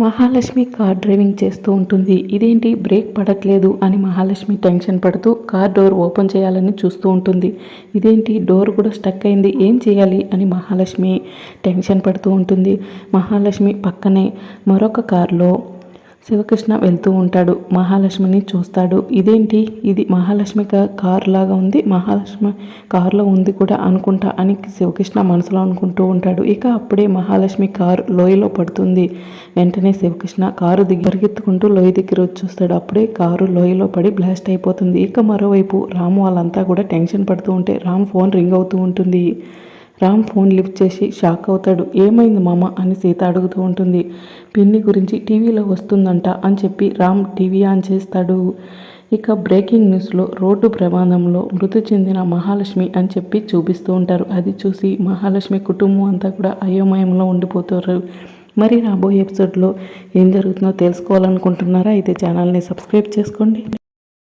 Mahalakshmi car driving చేస్తూ ఉంటుంది. ఇదేంటి? బ్రేక్ పడట్లేదు అని మహాలక్ష్మి టెన్షన్ పడుతూ కార్ డోర్ ఓపెన్ చేయాలని చూస్తూ ఉంటుంది. ఇదేంటి? డోర్ కూడా స్టక్ అయింది. ఏం చేయాలి? అని మహాలక్ష్మి టెన్షన్ పడుతూ ఉంటుంది. మహాలక్ష్మి పక్కనే మరొక కారులో శివకృష్ణ వెళ్తూ ఉంటాడు. మహాలక్ష్మిని చూస్తాడు. ఇదేంటి? ఇది మహాలక్ష్మి కారు లాగా ఉంది. మహాలక్ష్మి కారులో ఉంది కూడా అనుకుంటా అని శివకృష్ణ మనసులో అనుకుంటూ ఉంటాడు. ఇక అప్పుడే మహాలక్ష్మి కారు లోయలో పడుతుంది. వెంటనే శివకృష్ణ కారు పరిగెత్తుకుంటూ లోయ దగ్గర వచ్చి చూస్తాడు అప్పుడే కారు లోయలో పడి బ్లాస్ట్ అయిపోతుంది. ఇక మరోవైపు రాము వాళ్ళంతా కూడా టెన్షన్ పడుతూ ఉంటే రామ్ ఫోన్ రింగ్ అవుతూ ఉంటుంది. రామ్ ఫోన్ లిఫ్ట్ చేసి షాక్ అవుతాడు. ఏమైంది మామ? అని సీత అడుగుతూ ఉంటుంది. పిన్ని గురించి టీవీలో వస్తుందంట అని చెప్పి రామ్ టీవీ ఆన్ చేస్తాడు. ఇక బ్రేకింగ్ న్యూస్లో రోడ్డు ప్రమాదంలో మృతి చెందిన మహాలక్ష్మి అని చెప్పి చూపిస్తూ ఉంటారు. అది చూసి మహాలక్ష్మి కుటుంబం అంతా కూడా అయోమయంలో ఉండిపోతారు. మరి రాబోయే ఎపిసోడ్లో ఏం జరుగుతుందో తెలుసుకోవాలనుకుంటున్నారా? అయితే ఛానల్ని సబ్స్క్రైబ్ చేసుకోండి.